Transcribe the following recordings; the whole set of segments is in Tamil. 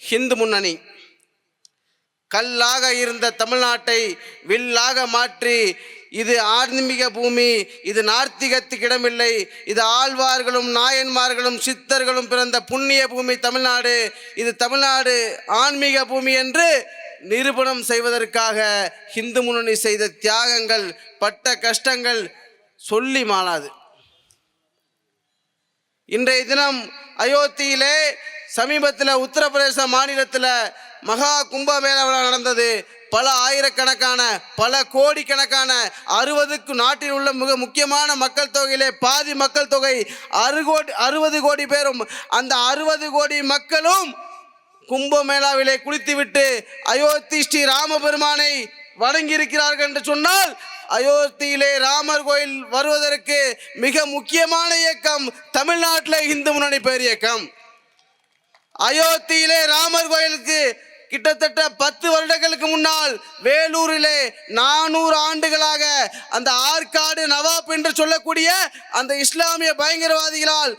ஹிந்து முன்னணி. கல்லாக இருந்த தமிழ்நாட்டை வில்லாக மாற்றி இது ஆன்மீக பூமி இது நார்த்திகத்துக்கு இடமில்லை. இது ஆழ்வார்களும் நாயன்மார்களும் சித்தர்களும் பிறந்த புண்ணிய பூமி தமிழ்நாடு. இது தமிழ்நாடு ஆன்மீக பூமி என்று நிரூபணம் செய்வதற்காக ஹிந்து முன்னணி செய்த தியாகங்கள் பட்ட கஷ்டங்கள் சொல்லி மாளாது. இன்றைய தினம் அயோத்தியிலே சமீபத்தில் உத்தரப்பிரதேச மாநிலத்தில் மகா கும்பமேளா நடந்தது. பல ஆயிரக்கணக்கான பல கோடிக்கணக்கான அறுபதுக்கு நாட்டில் உள்ள மிக முக்கியமான மக்கள் தொகையிலே பாதி மக்கள் தொகை அறு கோடி அறுபது கோடி பேரும் அந்த அறுபது கோடி மக்களும் கும்பமேளாவிலே குளித்துவிட்டு அயோத்தி ஸ்ரீ ராமபெருமானை வணங்கியிருக்கிறார்கள் என்று சொன்னால் அயோத்தியிலே ராமர் கோயில் வருவதற்கு மிக முக்கியமான இயக்கம் தமிழ்நாட்டில் இந்து முன்னணி பேர் இயக்கம். அயோத்தியிலே ராமர் கோயிலுக்கு கிட்டத்தட்ட பத்து வருடங்களுக்கு முன்னால் வேலூரிலே நானூறு ஆண்டுகளாக அந்த ஆற்காடு நவாப் என்று சொல்லக்கூடிய அந்த இஸ்லாமிய பயங்கரவாதிகளால்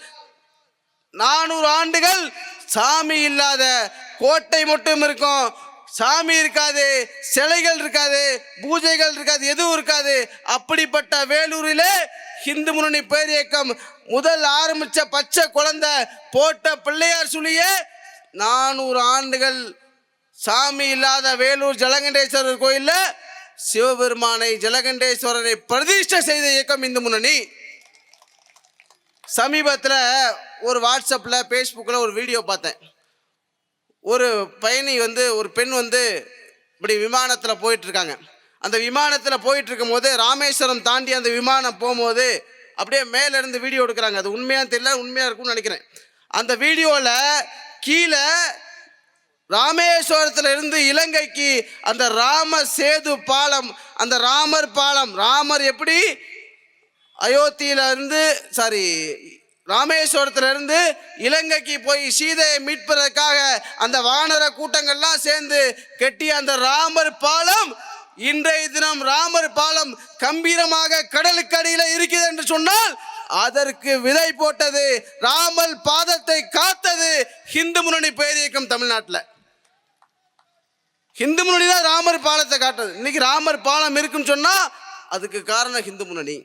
நானூறு ஆண்டுகள் சாமி இல்லாத கோட்டை மட்டும் இருக்கும். சாமி இருக்காது சிலைகள் இருக்காது பூஜைகள் இருக்காது எதுவும் இருக்காது. அப்படிப்பட்ட வேலூரிலே ஹிந்து முன்னணி பேர் இயக்கம் முதல் ஆரம்பிச்ச பச்சை குழந்தை போட்ட பிள்ளையார் சுழிய நானூறு ஆண்டுகள் சாமி இல்லாத வேலூர் ஜலகண்டேஸ்வரர் கோயிலில் சிவபெருமானை ஜலகண்டேஸ்வரரை பிரதிஷ்டை செய்த இயக்கம் இந்து முன்னணி. சமீபத்தில் ஒரு வாட்ஸ்அப்பில் ஃபேஸ்புக்கில் ஒரு வீடியோ பார்த்தேன். ஒரு பயணி வந்து ஒரு பெண் வந்து இப்படி விமானத்தில் போயிட்டுருக்காங்க அந்த விமானத்தில் போயிட்டு இருக்கும்போது ராமேஸ்வரம் தாண்டி அந்த விமானம் போகும்போது அப்படியே மேலேருந்து வீடியோ எடுக்கிறாங்க. அது உண்மையாக தெரியல உண்மையாக இருக்கும்னு நினைக்கிறேன். அந்த வீடியோவில் கீழே ராமேஸ்வரத்தில் இருந்து இலங்கைக்கு அந்த ராம சேது பாலம் அந்த ராமர் பாலம் ராமர் எப்படி? அயோத்தியில இருந்து சாரி ராமேஸ்வரத்துல இருந்து இலங்கைக்கு போய் சீதையை மீட்பதற்காக அந்த வானர கூட்டங்கள்லாம் சேர்ந்து கட்டிய அந்த ராமர் பாலம் இன்றைய தினம் ராமர் பாலம் கம்பீரமாக கடலுக்கு அடியில் இருக்குது என்று சொன்னால் அதற்கு விதை போட்டது ராமல் பாதத்தை காத்தது ஹிந்து முன்னணி பேர் இயக்கம் தமிழ்நாட்டில். ஹிந்து முன்னணி தான் ராமர் பாலத்தை காட்டுறது இன்னைக்கு ராமர் பாலம் இருக்குன்னு சொன்னா அதுக்கு காரணம் ஹிந்து முன்னணி.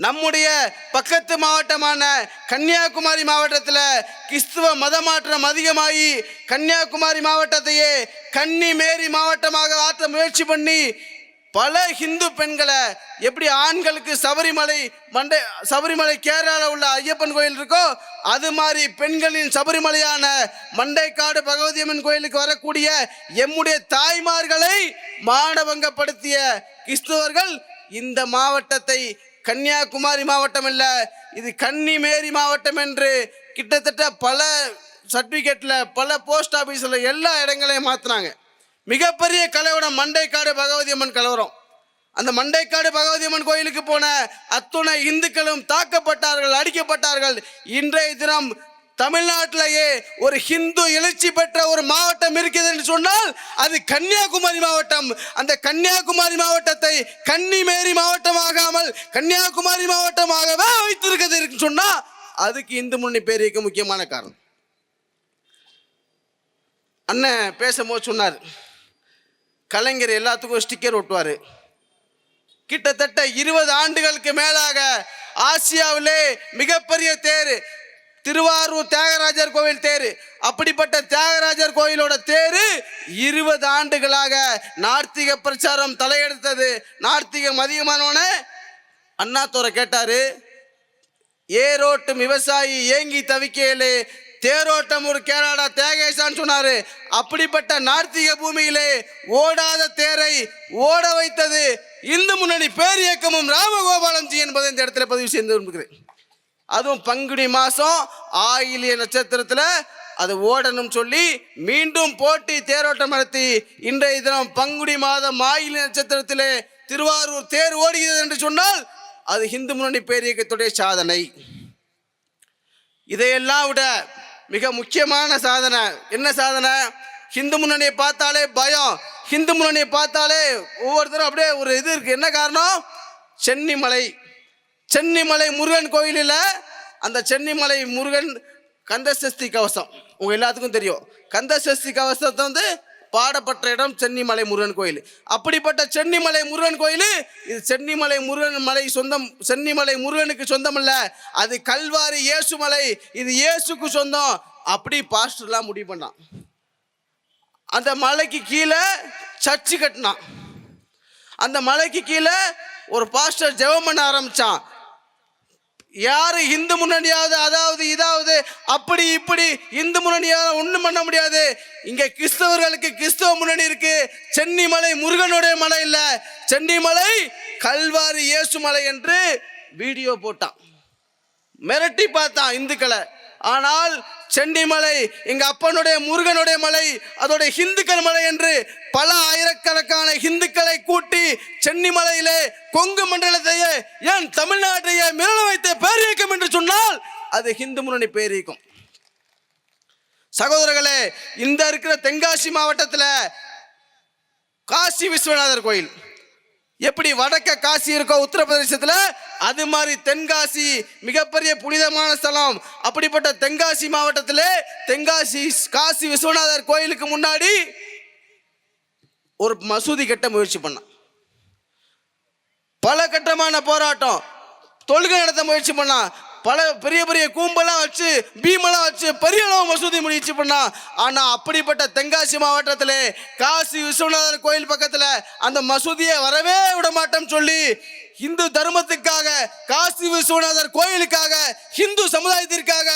நம்முடைய பக்கத்து மாவட்டமான கன்னியாகுமரி மாவட்டத்தில் கிறிஸ்துவ மதமாற்றம் அதிகமாகி கன்னியாகுமரி மாவட்டத்தையே கன்னி மேரி மாவட்டமாக ஆற்ற முயற்சி பண்ணி பல ஹிந்து பெண்களை எப்படி ஆண்களுக்கு சபரிமலை மண்டை சபரிமலை கேரளாவில் உள்ள ஐயப்பன் கோயில் இருக்கோ அது மாதிரி பெண்களின் சபரிமலையான மண்டைக்காடு பகவதியம்மன் கோயிலுக்கு வரக்கூடிய எம்முடைய தாய்மார்களை மானபங்கப்படுத்திய கிறிஸ்துவர்கள் இந்த மாவட்டத்தை கன்னியாகுமரி மாவட்டம் அல்ல இது கன்னிமேரி மாவட்டம் என்று கிட்டத்தட்ட பல சர்டிஃபிகேட்டில் பல போஸ்ட் ஆஃபீஸில் எல்லா இடங்களையும் மாற்றினாங்க மிகப்பெரிய கலவரம் மண்டைக்காடு பகவதி அம்மன் கலவரம். அந்த மண்டைக்காடு பகவதி அம்மன் கோயிலுக்கு போன அத்துணை இந்துக்களும் தாக்கப்பட்டார்கள் அடிக்கப்பட்டார்கள். இன்றைய தினம் தமிழ்நாட்டிலேயே ஒரு ஹிந்து எழுச்சி பெற்ற ஒரு மாவட்டம் இருக்குது என்று சொன்னால் அது கன்னியாகுமரி மாவட்டம். அந்த கன்னியாகுமரி மாவட்டத்தை கன்னிமேரி மாவட்டமாகாமல் கன்னியாகுமரி மாவட்டமாகவே வைத்திருக்கிறது இருக்குன்னு அதுக்கு இந்து முன்னணி பேருக்கு முக்கியமான காரணம். அண்ணன் பேசும்போது சொன்னார் கலைஞர் எல்லாத்துக்கும் ஸ்டிக்கர் ஒட்டுவார். கிட்டத்தட்ட இருபது ஆண்டுகளுக்கு மேலாக ஆசியாவிலே மிகப்பெரிய தேர் திருவாரூர் தியாகராஜர் கோவில் தேர். அப்படிப்பட்ட தியாகராஜர் கோயிலோட தேர் இருபது ஆண்டுகளாக நார்த்திக பிரச்சாரம் தலையெடுத்தது. நார்த்திகம் அதிகமானவன அண்ணாத்தோரை கேட்டாரு ஏரோட்டும் விவசாயி ஏங்கி தவிக்கையிலே தேரோட்டம் ஒரு கேரளா தேகேசான்னு சொன்னாரு. அப்படிப்பட்ட நார்த்திக பூமியிலே ஓடாத தேரை ஓட வைத்தது இந்து முன்னணி பேர் இயக்கமும் ராமகோபாலன்ஜி என்பதை இந்த இடத்துல பதிவு செய்து விரும்புகிறேன். அதுவும் பங்குனி மாதம் ஆயிலிய நட்சத்திரத்தில் அது ஓடணும் சொல்லி மீண்டும் போட்டி தேரோட்டம் நடத்தி இன்றைய தினம் பங்குனி மாதம் ஆயிலிய நட்சத்திரத்திலே திருவாரூர் தேர் ஓடுகிறது என்று சொன்னால் அது இந்து முன்னணி பேரியக்கத்துடைய சாதனை. இதையெல்லாம் விட மிக முக்கியமான சாதனை. என்ன சாதனை? ஹிந்து முன்னணியை பார்த்தாலே பயம். ஹிந்து முன்னணியை பார்த்தாலே ஒவ்வொருத்தரும் அப்படியே ஒரு இது இருக்கு. என்ன காரணம்? சென்னிமலை. சென்னிமலை முருகன் கோயிலில் அந்த சென்னிமலை முருகன் கந்தசஷ்டி கவசம். உங்கள் எல்லாத்துக்கும் தெரியும். கந்தசஷ்டி கவசத்தை வந்து பாடப்பட்ட இடம் சென்னிமலை முருகன் கோயில். அப்படிப்பட்ட சென்னிமலை முருகன் கோயில் இது சென்னிமலை முருகன் மலை சொந்தம் சென்னிமலை முருகனுக்கு சொந்தம் இல்லை அது கல்வாரி இயேசு மலை இது இயேசுக்கு சொந்தம். அப்படி பாஸ்டர்லாம் முடிவு பண்ணான். அந்த மலைக்கு கீழே சர்ச்சு கட்டினான். அந்த மலைக்கு கீழே ஒரு பாஸ்டர் ஜெபம் பண்ண ஆரம்பிச்சான். யார் இந்து முன்னணியாவது அதாவது இதாவது அப்படி இப்படி இந்து முன்னணியாவது ஒன்றும் பண்ண முடியாது. இங்கே கிறிஸ்தவர்களுக்கு கிறிஸ்தவ முன்னணி இருக்கு. சென்னிமலை முருகனுடைய மலை இல்லை. சென்னிமலை கல்வாரி இயேசு மலை என்று வீடியோ போட்டான். மிரட்டி பார்த்தான் இந்துக்களை. ஆனால் சென்னிமலை எங்க அப்பனுடைய முருகனுடைய மலை அதோட ஹிந்துக்கள் மலை என்று பல ஆயிரக்கணக்கான ஹிந்துக்களை கூட்டி சென்னிமலையிலே கொங்கு மண்டலத்தையே ஏன் தமிழ்நாட்டையே மிரண வைத்த பேரியக்கம் என்று சொன்னால் அது ஹிந்து முன்னணி பேரியக்கம் சகோதரர்களே இந்த இருக்கிற தென்காசி மாவட்டத்தில் காசி விஸ்வநாதர் கோயில். எப்படி வடக்க காசி இருக்கோ உத்தரப்பிரதேசத்தில் அது மாதிரி தென்காசி மிகப்பெரிய புனிதமான ஸ்தலம். அப்படிப்பட்ட தென்காசி மாவட்டத்தில் தென்காசி காசி விஸ்வநாதர் கோயிலுக்கு முன்னாடி ஒரு மசூதி கட்ட முயற்சி பண்ணான். பல கட்டமான போராட்டம். தொழுகை நடத்த முயற்சி பண்ணான். பல பெரிய பெரிய கூம்பெல்லாம் வச்சு பீமெல்லாம் வச்சு பெரிய அளவு மசூதி முடிச்சு பண்ணா ஆனா அப்படிப்பட்ட தென்காசி மாவட்டத்தில் காசி விஸ்வநாதர் கோயில் பக்கத்துல அந்த மசூதியை வரவே விட மாட்டோம் சொல்லி இந்து தர்மத்துக்காக காசி விஸ்வநாதர் கோயிலுக்காக இந்து சமுதாயத்திற்காக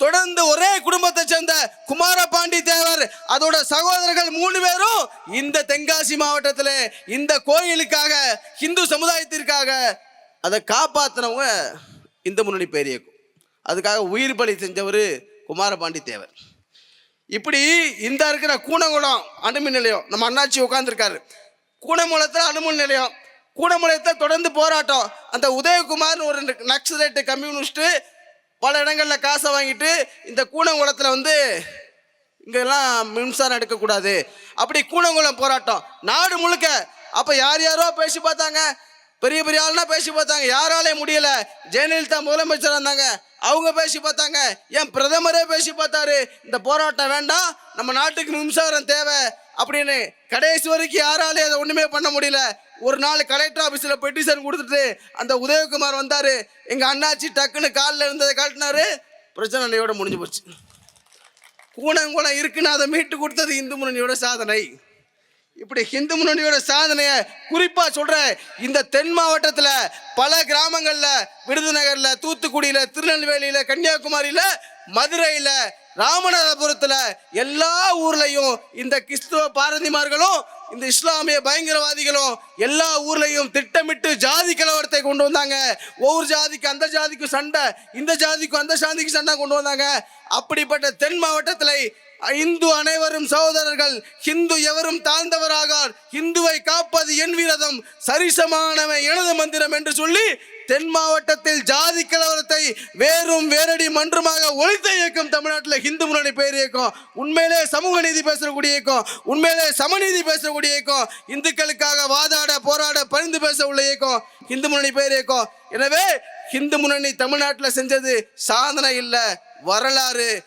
தொடர்ந்து ஒரே குடும்பத்தை சேர்ந்த குமாரபாண்டி தேவர் அதோட சகோதரர்கள் மூணு பேரும் இந்த தென்காசி மாவட்டத்தில் இந்த கோயிலுக்காக இந்து சமுதாயத்திற்காக அதை காப்பாத்தினவங்க இந்த முன்னணி பேரியக்கும் அதுக்காக உயிர் பலி செஞ்சவர் குமாரபாண்டி தேவர். இப்படி இந்த இருக்கிற கூனங்குளம் அணுமின் நிலையம் நம்ம அண்ணாச்சி உட்காந்துருக்காரு கூனங்குளத்தில் அணுமின் நிலையம் கூனமுலயத்தை தொடர்ந்து போராட்டம். அந்த உதயகுமார்னு ஒரு நக்சலைட்டு கம்யூனிஸ்ட்டு பல இடங்களில் காசை வாங்கிட்டு இந்த கூனங்குளத்தில் வந்து இங்கெல்லாம் மின்சாரம் எடுக்கக்கூடாது. அப்படி கூனங்குளம் போராட்டம். நாடு முழுக்க. அப்போ யார் யாரோ பேசி பார்த்தாங்க. பெரிய பெரிய ஆள்னா பேசி பார்த்தாங்க. யாராலே முடியல. ஜெயலலிதா முதலமைச்சர் இருந்தாங்க. அவங்க பேசி பார்த்தாங்க. ஏன் பிரதமரே பேசி பார்த்தாரு. இந்த போராட்டம் வேண்டாம். நம்ம நாட்டுக்கு மின்சாரம் தேவை அப்படின்னு கடைசி வரைக்கும் யாராலே அதை ஒன்றுமே பண்ண முடியல. ஒரு நாள் கலெக்டர் ஆஃபீஸில் பெட்டிஷன் கொடுத்துட்டு அந்த உதயகுமார் வந்தார். எங்கள் அண்ணாச்சி டக்குன்னு காலில் இருந்ததை காட்டினாரு. பிரச்சனை அன்னையோட முடிஞ்சு போச்சு. கூணங்குளம் இருக்குன்னு அதை மீட்டு கொடுத்தது இந்து முன்னணியோட சாதனை. இப்படி ஹிந்து முன்னணியோட சாதனையை குறிப்பா சொல்றேன் இந்த தென் மாவட்டத்துல பல கிராமங்கள்ல விருதுநகர்ல தூத்துக்குடியில திருநெல்வேலியில கன்னியாகுமரியில மதுரையில ராமநாதபுரத்துல எல்லா ஊர்லயும் இந்த கிறிஸ்துவ பாரதிமார்களும் இந்த இஸ்லாமிய பயங்கரவாதிகளும் எல்லா ஊர்லயும் திட்டமிட்டு ஜாதி கலவரத்தை கொண்டு வந்தாங்க. ஒவ்வொரு ஜாதிக்கு அந்த ஜாதிக்கும் சண்டை இந்த ஜாதிக்கும் அந்த சாதிக்கு சண்டை கொண்டு வந்தாங்க. அப்படிப்பட்ட தென் மாவட்டத்தில் இந்து அனைவரும் சகோதரர்கள் ஹிந்து எவரும் தாழ்ந்தவராகார் இந்துவை காப்பது என் விரதம் சரிசமானவை எனது மந்திரம் என்று சொல்லி தென் மாவட்டத்தில் ஜாதி கலவரத்தை வேறும் வேரடி மன்றமாக ஒழித்த இயக்கம் தமிழ்நாட்டில் ஹிந்து முன்னணி பேர் இயக்கம் உண்மையிலே சமூக நீதி பேசக்கூடிய இயக்கம் உண்மையிலே சமநீதி பேசக்கூடிய இயக்கம் இந்துக்களுக்காக வாதாட போராட பரிந்து பேச உள்ள இயக்கம் இந்து முன்னணி பேர் இயக்கம். எனவே ஹிந்து முன்னணி தமிழ்நாட்டில் செஞ்சது சாதனை இல்லை வரலாறு.